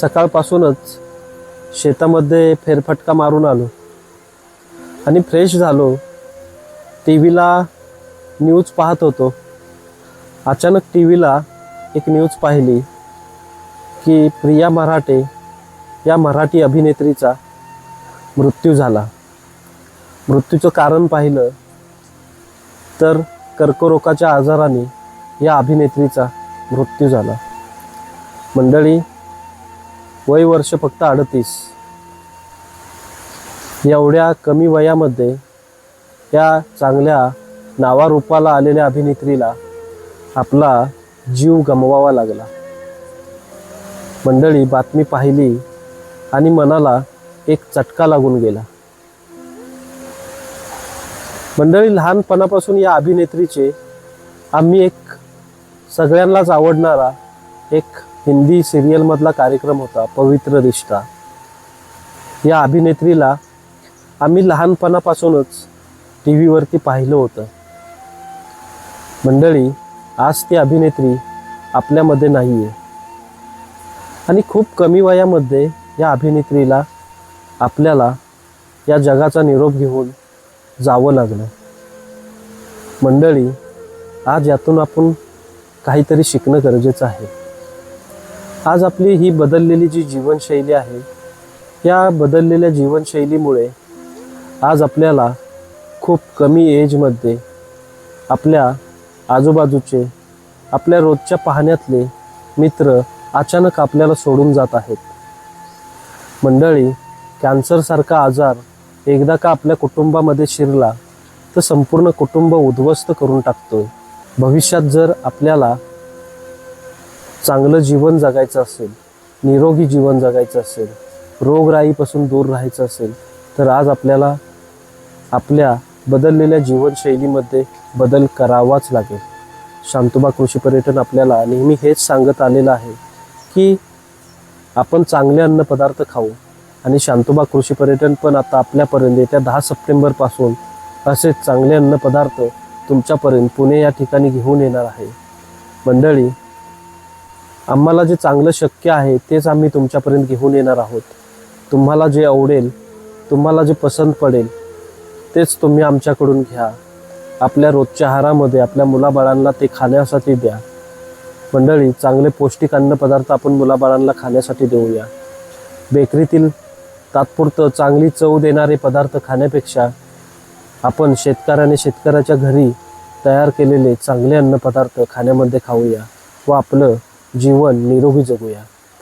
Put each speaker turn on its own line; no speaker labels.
सकाळपासूनच शेतामध्ये फेरफटका मारून आलो. आणि फ्रेश झालो. टी व्हीला न्यूज पाहत होतो. अचानक टी व्हीला एक न्यूज पाहिली की प्रिया मराठे या मराठी अभिनेत्रीचा मृत्यू झाला. मृत्यूचं कारण पाहिलं तर कर्करोगाच्या आजाराने या अभिनेत्रीचा मृत्यू झाला. मंडळी वय वर्ष फक्त अडतीस. एवढ्या कमी वयामध्ये या चांगल्या नावारूपाला आलेल्या अभिनेत्रीला आपला जीव गमवावा लागला. मंडळी बातमी पाहिली आणि मनाला एक चटका लागून गेला. मंडळी लहानपणापासून या अभिनेत्रीचे आम्ही एक सगळ्यांनाच आवडणारा एक हिंदी सिरियलमधला कार्यक्रम होता पवित्र रिश्ता या अभिनेत्रीला आम्ही लहानपणापासूनच टी व्हीवरती पाहिलं होतं. मंडळी आज ती अभिनेत्री आपल्यामध्ये नाही आहे आणि खूप कमी वयामध्ये या अभिनेत्रीला आपल्याला या जगाचा निरोप घेऊन जावं लागलं. मंडळी आज यातून आपण काहीतरी शिकणं गरजेचं आहे. आज आपली ही बदललेली जी जीवनशैली आहे या बदललेल्या जीवनशैलीमुळे आज आपल्याला खूप कमी एजमध्ये आपल्या आजूबाजूचे आपल्या रोजच्या पाहण्यातले मित्र अचानक आपल्याला सोडून जात आहेत. मंडळी कॅन्सरसारखा आजार एकदा का आपल्या कुटुंबामध्ये शिरला तर संपूर्ण कुटुंब उद्ध्वस्त करून टाकतोय. भविष्यात जर आपल्याला चांगलं जीवन जगायचं असेल निरोगी जीवन जगायचं असेल रोगराईपासून दूर राहायचं असेल तर आज आपल्याला आपल्या बदललेल्या जीवनशैलीमध्ये बदल करावाच लागेल. शांतोबा कृषी पर्यटन आपल्याला नेहमी हेच सांगत आलेलं आहे की आपण चांगले अन्नपदार्थ खाऊ आणि शांतोबा कृषी पर्यटन पण आता आपल्यापर्यंत येत्या दहा सप्टेंबरपासून असे चांगले अन्नपदार्थ तुमच्यापर्यंत पुणे या ठिकाणी घेऊन येणार आहे. मंडळी आम्हाला जे चांगलं शक्य आहे तेच आम्ही तुमच्यापर्यंत घेऊन येणार आहोत. तुम्हाला जे आवडेल तुम्हाला जे पसंत पडेल तेच तुम्ही आमच्याकडून घ्या. आपल्या रोजच्या आहारामध्ये आपल्या मुलाबाळांना ते खाण्यासाठी द्या. मंडळी चांगले पौष्टिक अन्नपदार्थ आपण मुलाबाळांना खाण्यासाठी देऊया. बेकरीतील तात्पुरतं चांगली चव देणारे पदार्थ खाण्यापेक्षा आपण शेतकऱ्याने शेतकऱ्याच्या घरी तयार केलेले चांगले अन्नपदार्थ खाण्यामध्ये खाऊया व आपलं जीवन निरोगी जगूया.